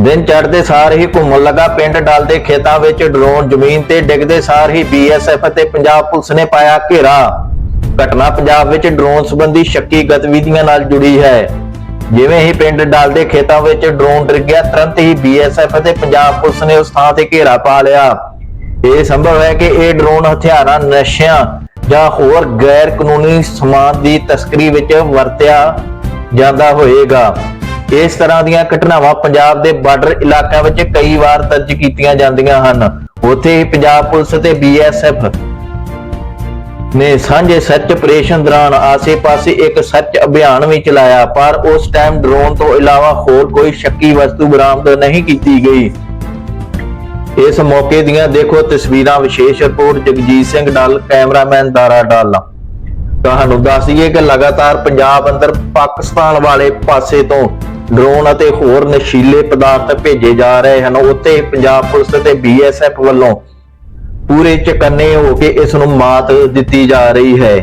ਦਿਨ ਚੜ੍ਹਦੇ ਸਾਰ ਹੀ ਘੁੰਮਣ ਲੱਗਾ। ਪਿੰਡ ਡਲ ਦੇ ਖੇਤਾਂ ਵਿੱਚ ਡਰੋਨ ਜ਼ਮੀਨ ਤੇ ਡਿੱਗਦੇ ਸਾਰ ਹੀ ਬੀਐਸਐਫ ਅਤੇ ਪੰਜਾਬ ਪੁਲਿਸ ਨੇ ਪਾਇਆ ਘੇਰਾ। ਘਟਨਾ ਪੰਜਾਬ ਵਿੱਚ ਡਰੋਨ ਸੰਬੰਧੀ ਸ਼ੱਕੀ ਗਤੀਵਿਧੀਆਂ ਨਾਲ ਜੁੜੀ ਹੈ। ਜਿਵੇਂ ਹੀ ਪਿੰਡ ਡਲ ਦੇ ਖੇਤਾਂ ਵਿੱਚ ਡਰੋਨ ਡਿੱਗ ਗਿਆ, ਤੁਰੰਤ ਹੀ ਬੀਐਸਐਫ ਅਤੇ ਪੰਜਾਬ ਪੁਲਿਸ ਨੇ ਉਸ ਥਾਂ ਤੇ ਘੇਰਾ ਪਾ ਲਿਆ। ਇਹ ਸੰਭਵ ਹੈ ਕਿ ਇਹ ਡਰੋਨ ਹਥਿਆਰਾਂ, ਨਸ਼ਿਆਂ ਜਾਂ ਹੋਰ ਗੈਰ ਕਾਨੂੰਨੀ ਸਮਾਨ ਦੀ ਤਸਕਰੀ ਵਿੱਚ ਵਰਤਿਆ ਜਾਂਦਾ ਹੋਵੇਗਾ। ਇਸ ਤਰ੍ਹਾਂ ਦੀਆਂ ਘਟਨਾਵਾਂ ਪੰਜਾਬ ਦੇ ਬਾਰਡਰ ਇਲਾਕਿਆਂ ਵਿੱਚ ਕਈ ਵਾਰ ਦਰਜ ਕੀਤੀਆਂ ਜਾਂਦੀਆਂ ਹਨ। ਉੱਥੇ ਪੰਜਾਬ ਪੁਲਿਸ ਤੇ ਬੀਐਸਐਫ ਨੇ ਸਾਂਝੇ ਸਰਚ ਆਪਰੇਸ਼ਨ ਦੌਰਾਨ ਆਸੇ-ਪਾਸੇ ਇੱਕ ਸਰਚ ਅਭਿਆਨ ਵੀ ਚਲਾਇਆ, ਪਰ ਉਸ ਟਾਈਮ ਡਰੋਨ ਤੋਂ ਇਲਾਵਾ ਹੋਰ ਕੋਈ ਸ਼ੱਕੀ ਵਸਤੂ ਬਰਾਮਦ ਨਹੀਂ ਕੀਤੀ ਗਈ। ਇਸ ਮੌਕੇ ਦੀਆਂ ਦੇਖੋ ਤਸਵੀਰਾਂ, ਵਿਸ਼ੇਸ਼ ਰਿਪੋਰਟ, ਜਗਜੀਤ ਸਿੰਘ ਡੱਲ ਕੈਮਰਾਮੈਨ ਦਾਰਾ ਡੱਲ। ਤੁਹਾਨੂੰ ਦੱਸ ਦਈਏ ਕਿ ਲਗਾਤਾਰ ਪੰਜਾਬ ਅੰਦਰ ਪਾਕਿਸਤਾਨ ਵਾਲੇ ਪਾਸੇ ਤੋਂ ਡਰੋਨ ਅਤੇ ਹੋਰ ਨਸ਼ੀਲੇ ਪਦਾਰਥ ਭੇਜੇ ਜਾ ਰਹੇ ਹਨ। ਉੱਥੇ ਪੰਜਾਬ ਪੁਲਿਸ ਤੇ ਬੀਐਸਐਫ ਵੱਲੋਂ ਪੂਰੇ ਚਕੰਨੇ ਹੋ ਕੇ ਇਸ ਨੂੰ ਮਾਤ ਦਿੱਤੀ ਜਾ ਰਹੀ ਹੈ।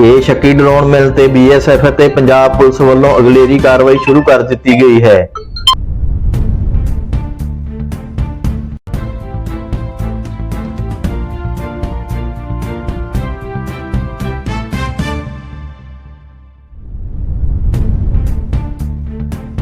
ਇਹ ਸ਼ੱਕੀ ਡਰੋਨ ਮਿਲ ਤੇ ਬੀਐਸਐਫ ਅਤੇ ਪੰਜਾਬ ਪੁਲਿਸ ਵੱਲੋਂ ਅਗਲੇਰੀ ਕਾਰਵਾਈ ਸ਼ੁਰੂ ਕਰ ਦਿੱਤੀ ਗਈ ਹੈ।